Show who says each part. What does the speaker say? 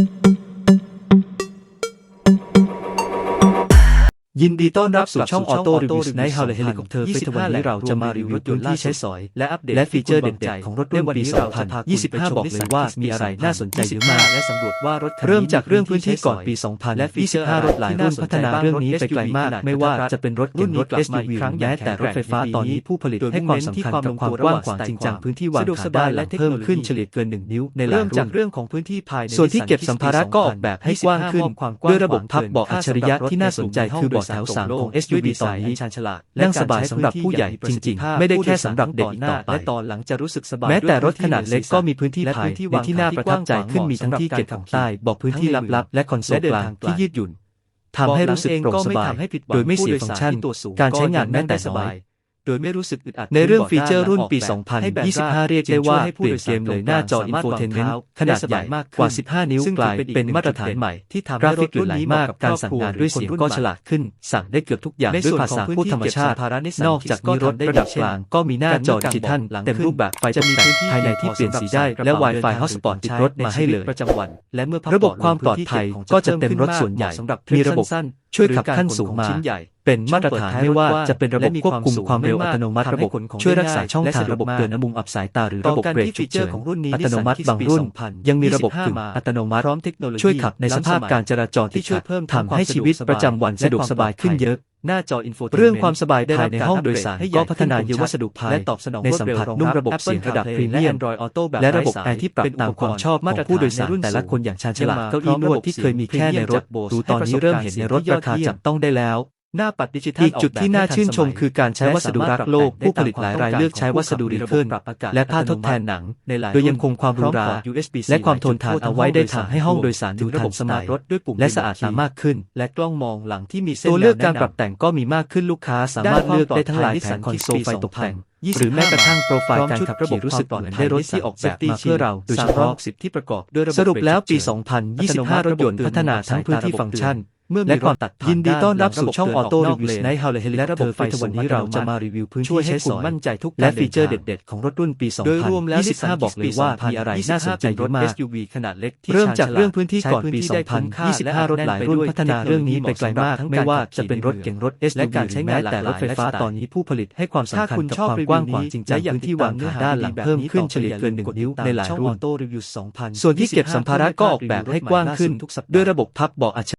Speaker 1: thank you ยินดีต้อนรับสู่ช่องออโต้รีวิวในฮาวเลเฮลิคอปเตอร์เฟสวันนี้เราจะมารีวิวรถยนต์ที่ใช้สอย
Speaker 2: และอัปเดต
Speaker 1: และฟีเจอร์เด่นๆของรถรุ่นปี 2025 บอกเลยว่ามีอะไรน่าสนใจเยอะมาก
Speaker 2: และสำรวจว่ารถคันนี้
Speaker 1: เริ่มจากเรื่องพื้นที่ก่อนปี
Speaker 2: 2000
Speaker 1: และฟีเจอร์รถหลายรุ่นพัฒนาเรื่องนี้ไปไกลมาก ไม่ว่าจะเป็นรถ
Speaker 2: รุ่
Speaker 1: เก่
Speaker 2: น
Speaker 1: ง
Speaker 2: นี้
Speaker 1: รถ
Speaker 2: กลับมา
Speaker 1: SUV
Speaker 2: อีกครั้ง
Speaker 1: แม้แต่รถไฟฟ้าตอนนี้ผู้ผลิตให้ความสำคัญกับความกว้างขวางจริงจังพื้นที่วาง
Speaker 2: สะดวก
Speaker 1: ขา
Speaker 2: ส
Speaker 1: ได้
Speaker 2: บาย
Speaker 1: และ
Speaker 2: และ
Speaker 1: เพิ่มขึ้น
Speaker 2: เทคโนโลยี
Speaker 1: เฉลี่ยเกิน 1 นิ้วในหลาย
Speaker 2: เริ่ม
Speaker 1: รุ่
Speaker 2: จาก
Speaker 1: น
Speaker 2: เรื่องของพื้นที่ภายใน
Speaker 1: ส่วนที่เก็บสัมภาระก็ออกแบบให้กว้างขึ้นด้วยระบบพับเบาะอัจฉริยะที่น่าสนใจคือเบาะแถวสามของ SUV ตอนนี้
Speaker 2: ชาญฉลาด
Speaker 1: นั่งสบายสำหรับผู้ใหญ่จริงๆ ไม่ได้แค่สำหรับเด็กอีกต่อไป
Speaker 2: และตอนหลังจะรู้สึกสบาย
Speaker 1: แม้แต่รถขนาด
Speaker 2: วย
Speaker 1: เล็กก็มีพื้นที่
Speaker 2: และ
Speaker 1: ภาย
Speaker 2: พื้นที่
Speaker 1: ใน
Speaker 2: วาง
Speaker 1: ที่น่าประทับใจขึ้นมีทั้งที่เก็บของใต้บอกพื้นที่ลับๆและคอนโซลกลางที่ยืดหยุ่นทำให้รู้สึกโปร่งสบายโดยไม่เสียฟังก์ชัน การใช้งานแม้แต่น้อย
Speaker 2: โดยไม่รู้สึกอึดอัด
Speaker 1: ในเรื่อง
Speaker 2: บาะ
Speaker 1: ฟีเจอร์รุ่นปี
Speaker 2: ด้าหลังออกแบบให้แบบ
Speaker 1: 2025 เรียกได้ว่า
Speaker 2: จึง
Speaker 1: เปลี่ยนเกมเลยหน้าจออินโฟเทนเมนต์ขนาดใหญ่กว่า 15 นิ้ว
Speaker 2: ซึ่ง
Speaker 1: กลาย
Speaker 2: ถือ
Speaker 1: เป็น
Speaker 2: อีก
Speaker 1: มาตรฐาน
Speaker 2: จุดเด่
Speaker 1: ใหม่
Speaker 2: ที่ทำ
Speaker 1: กรา
Speaker 2: ให้ร
Speaker 1: ฟิก
Speaker 2: ถ
Speaker 1: ห
Speaker 2: รุ่น
Speaker 1: ลาย
Speaker 2: นี้
Speaker 1: มาก
Speaker 2: เหะบ
Speaker 1: การ
Speaker 2: ครอบ
Speaker 1: สั่ง
Speaker 2: ครัว
Speaker 1: งานด้วยเสียง
Speaker 2: หรือคน
Speaker 1: ก็
Speaker 2: รุ่น
Speaker 1: ฉลาดขึ้น สั่งได้เกือบทุกอย่าง
Speaker 2: ใน
Speaker 1: ด้วย
Speaker 2: ส่วน
Speaker 1: ภาษา
Speaker 2: ของ
Speaker 1: พูด
Speaker 2: พื้นที่
Speaker 1: ธรรมชาติ
Speaker 2: เก็บสัมภาระ Nissan
Speaker 1: นอกจากนี้รถ
Speaker 2: Kicks
Speaker 1: ระดับกลางก็มีหน้าจอดิจิทัล
Speaker 2: หลัง
Speaker 1: เต็มรูปแบบไฟ
Speaker 2: จะ
Speaker 1: ตก
Speaker 2: มี
Speaker 1: แต่ง
Speaker 2: พื้นที่
Speaker 1: ภายในที่เปลี่ยนสีได้และ Wi-Fi Hotspot ติดรถมาให้เลย
Speaker 2: ประจำวัน และเมื่อพัก
Speaker 1: ระบบ
Speaker 2: ผ่อน
Speaker 1: ความปลอดภัย
Speaker 2: พื้นที่
Speaker 1: ก็
Speaker 2: เก็บของ
Speaker 1: จะเต็มรถส่วนใหญ่
Speaker 2: เหมาะสำหรับ
Speaker 1: มีระบบ
Speaker 2: สั้นๆ
Speaker 1: ช่วย
Speaker 2: หรือ
Speaker 1: ขับขั้นสูงมา
Speaker 2: กรขนชิ้นใหญ่
Speaker 1: เป็นมาตรฐานไม่ว่าจะเป็นระบบควบคุมความเร็ว
Speaker 2: และ
Speaker 1: อั
Speaker 2: มี
Speaker 1: ต
Speaker 2: ความสูง
Speaker 1: โนมัติ
Speaker 2: ไม่มาก
Speaker 1: ระบบ
Speaker 2: ทำให้ขนของ
Speaker 1: ช่วยรักษาช่อง
Speaker 2: ได้ง่าย
Speaker 1: ทาง
Speaker 2: และ
Speaker 1: ระบบ
Speaker 2: สะดวกมาก
Speaker 1: เตือนน้ำมุมอับสายตาหรือ
Speaker 2: ต่
Speaker 1: ระ
Speaker 2: อ
Speaker 1: บบ
Speaker 2: กัน
Speaker 1: เบรก
Speaker 2: ที่
Speaker 1: ฉุ
Speaker 2: ฟี
Speaker 1: ก
Speaker 2: เจอ
Speaker 1: เฉิ
Speaker 2: ร์
Speaker 1: น
Speaker 2: ของรุ่นนี้
Speaker 1: อัตโนมัติบางรุ่น ยังมีระบบกึ่งอัตโนมัติ
Speaker 2: พร้อมเทคโนโลยี
Speaker 1: ช่วยขับในสภาพการจราจร
Speaker 2: ที่
Speaker 1: ที่
Speaker 2: ช่วยเพิ่มทั้ง
Speaker 1: ทำให้ชีวิตประจำวันสะดวกสบายขึ้นเยอะ
Speaker 2: หน้าจออินโฟ
Speaker 1: เรื่องความสบายภายในห้องโดยสาร
Speaker 2: ให้ให
Speaker 1: ก็
Speaker 2: ญ่
Speaker 1: พัฒนา
Speaker 2: ขึ้
Speaker 1: เยอะวัสดุภาย
Speaker 2: และตอบสนอง
Speaker 1: ในสัมผัสนุ่มระบบเสียงระดับพรีเมียม
Speaker 2: และ Android Auto แบบ
Speaker 1: และระบบ
Speaker 2: ไสาย
Speaker 1: แอร์ที่ปรับตามความชอบ
Speaker 2: มา
Speaker 1: ข
Speaker 2: ต
Speaker 1: อ
Speaker 2: รงฐ
Speaker 1: ผู้โดย
Speaker 2: ใน
Speaker 1: สาร
Speaker 2: รุ่น
Speaker 1: แต่ละ
Speaker 2: สูง
Speaker 1: คนอย่างชาญฉลาด
Speaker 2: ยังมา
Speaker 1: เก้าอี้นวดที่เคยมีแค่ในรถ
Speaker 2: พร้อมระบบ
Speaker 1: ดูตอนนี้เริ่มเห็นในรถราคาจับต้องได้แล้ว
Speaker 2: หน้าปัดดิจิทัล
Speaker 1: อีกจุดที่น่าชื่นชมคือการใช้วัสดุรักโลก ผู้ผลิตหลายรายเลือกใช้วัสดุรีเคิลและผ้าทดแทนหนัง
Speaker 2: ในหลาย
Speaker 1: โดยยังคงความหรูหรา
Speaker 2: พอมพอร์ต USB-C
Speaker 1: และความทนทานเอาไว้ได้ทำให้ห้องโดยสารดู
Speaker 2: ระ
Speaker 1: ทั
Speaker 2: บ
Speaker 1: น
Speaker 2: บ
Speaker 1: สมัย
Speaker 2: รถด้วยปุ่ม
Speaker 1: และสะอาดตามากขึ้น
Speaker 2: และกล้องมองหลังที่มีเส้น
Speaker 1: ตัวเลือกการ
Speaker 2: แนวแนะนำ
Speaker 1: ปรับแต่งก็มีมากขึ้นลูกค้าสามารถเลือกได้ทั้งหลายแผงคอนโซลไฟตกแต่ง หรือแม้กระทั่งโปรไฟล์การขับขี่รู้สึกเหมือนได้รถที่ออกแบบมาเพื่อเราโดยเฉพาะ
Speaker 2: 10ที่ประกอบด้วยระบบ
Speaker 1: สรุปแล้วปี
Speaker 2: เบรกฉุกเฉิน
Speaker 1: 2025 รถยนต์พัฒนาทั้งพื้นที่ฟังก์ชัน
Speaker 2: เมื่อมี
Speaker 1: และความ
Speaker 2: รถตัดผ่าน
Speaker 1: ยินดีต้อนรับสู่ช่องออโต้
Speaker 2: ด้านหลั
Speaker 1: รี
Speaker 2: ง
Speaker 1: วิว
Speaker 2: ระบบ
Speaker 1: ในฮาวเลเฮลิ
Speaker 2: และ
Speaker 1: และ
Speaker 2: ระ
Speaker 1: ระ
Speaker 2: บบ
Speaker 1: บบ
Speaker 2: ไฟ
Speaker 1: ไฟ
Speaker 2: ส
Speaker 1: ส
Speaker 2: ว
Speaker 1: ว
Speaker 2: ร
Speaker 1: ร
Speaker 2: ร
Speaker 1: ร
Speaker 2: ค์
Speaker 1: ค์
Speaker 2: นี้
Speaker 1: นี้
Speaker 2: เรา
Speaker 1: เรา
Speaker 2: จะ
Speaker 1: จะ
Speaker 2: มา
Speaker 1: มา
Speaker 2: รี
Speaker 1: รี
Speaker 2: วิ
Speaker 1: วิ
Speaker 2: ว
Speaker 1: ว
Speaker 2: พื้
Speaker 1: พื้
Speaker 2: น
Speaker 1: น
Speaker 2: ที่
Speaker 1: ที่
Speaker 2: ให้
Speaker 1: ให้
Speaker 2: คุ
Speaker 1: ส
Speaker 2: ณ
Speaker 1: อย
Speaker 2: มั่นใจทุก
Speaker 1: และ
Speaker 2: การ
Speaker 1: ฟีเจอร์
Speaker 2: เดินทาง
Speaker 1: เด็ด ๆ ของรถรุ่นปี
Speaker 2: โดยรวมแล้ว
Speaker 1: 2025 บอกเลยว่ามีอะไรน่าสนใจเยอะมาก
Speaker 2: SUV ขนาดเล็กที่
Speaker 1: เริ่มจาก
Speaker 2: ชญฉลด
Speaker 1: เรื่องพื้นที่ก่อนปี
Speaker 2: ใช้พื้นที่ได้คุ้มค่าและ
Speaker 1: 2025 รถหลายรุ่นพัฒนาเรื่องนี้ไปไกลมาก ไม่ว่าจะเป็นรถเก๋งรถ SUV
Speaker 2: และการใช้งาน
Speaker 1: แม้แต่รถไฟฟ้าตอนนี้ผู้ผลิตให้ความสำ
Speaker 2: ถ้า
Speaker 1: คัญ
Speaker 2: คุณ
Speaker 1: กับ
Speaker 2: ชอบ
Speaker 1: ความ
Speaker 2: รี
Speaker 1: ก
Speaker 2: วิ
Speaker 1: ว้าง
Speaker 2: ว
Speaker 1: ขวาง
Speaker 2: นี้
Speaker 1: จริงจัง
Speaker 2: และอยาก
Speaker 1: พื้น
Speaker 2: ติ
Speaker 1: ที่
Speaker 2: ดตาวา
Speaker 1: ง
Speaker 2: มเนื้อ
Speaker 1: ขา
Speaker 2: หา
Speaker 1: ด้านหลัง
Speaker 2: ดีๆแบบ
Speaker 1: เพิ่ม
Speaker 2: นี้
Speaker 1: ขึ้น
Speaker 2: ต่อ
Speaker 1: เฉลี่ย
Speaker 2: ไป
Speaker 1: เกิน
Speaker 2: อย่าลืม
Speaker 1: 1
Speaker 2: กด
Speaker 1: นิ้ว
Speaker 2: ติดตาม
Speaker 1: ในหลาย
Speaker 2: ช่อง
Speaker 1: รุ่น
Speaker 2: Auto Review 2000
Speaker 1: ส่วนที่เก็บสัมภาระก็ออกแบบให้กว้างขึ้น ด้วยระบบพับเบาะอัจฉ